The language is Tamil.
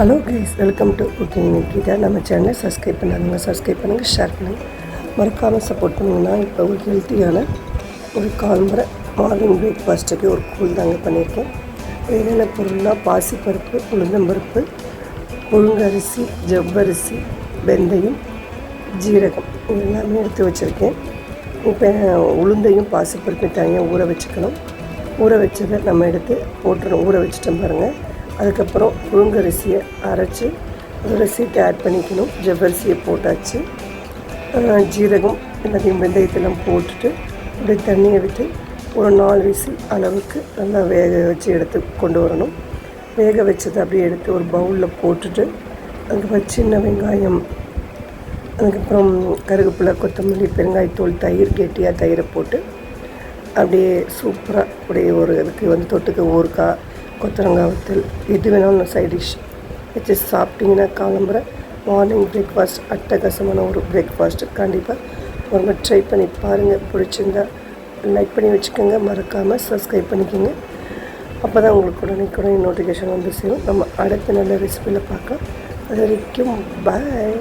Hello guys welcome to cooking Geetha நம்ம சேனலை சப்ஸ்கிரைப் பண்ணாதவங்க சப்ஸ்கிரைப் பண்ணுங்கள் ஷேர் பண்ணுங்கள் மறக்காமல் சப்போர்ட் பண்ணிங்கன்னா இப்போ ஒரு ஹெல்த்தியான ஒரு கால்முறை மார்னிங் பிரேக்ஃபாஸ்ட்டுக்கு ஒரு கூழ் தாங்க பண்ணியிருக்கேன். என்னென்ன பொருள்னா பாசிப்பருப்பு உளுந்தம்பருப்பு புழுங்கரிசி ஜவ்வரிசி வெந்தயம் ஜீரகம் இது எல்லாமே எடுத்து வச்சுருக்கேன். இப்போ உளுந்தையும் பாசிப்பருப்பையும் தனியாக ஊற வச்சுக்கணும். ஊற வச்சதை நம்ம எடுத்து போட்டுடணும் ஊற வச்சுட்டோம் பாருங்கள் அதுக்கப்புறம் புழுங்கரிசியை அரைச்சி அதோட சீட்டை ஆட் பண்ணிக்கணும். ஜவ்வரிசியை போட்டாச்சு. ஜீரகம் எல்லாத்தையும் வெந்தயத்தெல்லாம் போட்டுட்டு அப்படியே தண்ணியை விட்டு ஒரு நாலு விசில் அளவுக்கு நல்லா வேக வச்சு எடுத்து கொண்டு வரணும். வேக வச்சதை அப்படியே எடுத்து ஒரு பவுலில் போட்டுட்டு அதுக்கப்புறம் சின்ன வெங்காயம் அதுக்கப்புறம் கருவேப்பிலை கொத்தமல்லி பெருங்காயத்தூள் தயிர் கெட்டியாக தயிரை போட்டு அப்படியே சூப்பராக அப்படியே ஒரு இதுக்கு வந்து தொட்டுக்க ஊறுக்காய் கொத்தரங்காய் வத்தல் எது வேணாலும் சைட் டிஷ் வச்சு சாப்பிட்டிங்கன்னா காலம்புற மார்னிங் பிரேக்ஃபாஸ்ட் அட்டகாசமான ஒரு பிரேக்ஃபாஸ்ட்டு கண்டிப்பாக ஒரு முறை ட்ரை பண்ணி பாருங்கள் பிடிச்சிருந்தா லைக் பண்ணி வச்சுக்கோங்க. மறக்காமல் சப்ஸ்கிரைப் பண்ணிக்கோங்க. அப்போ தான் உங்களுக்கு உடனே கூட நோட்டிஃபிகேஷன் வந்து சேரும். நம்ம அடுத்த நல்ல ரெசிபியில் பார்க்கலாம். அது வரைக்கும் பாய்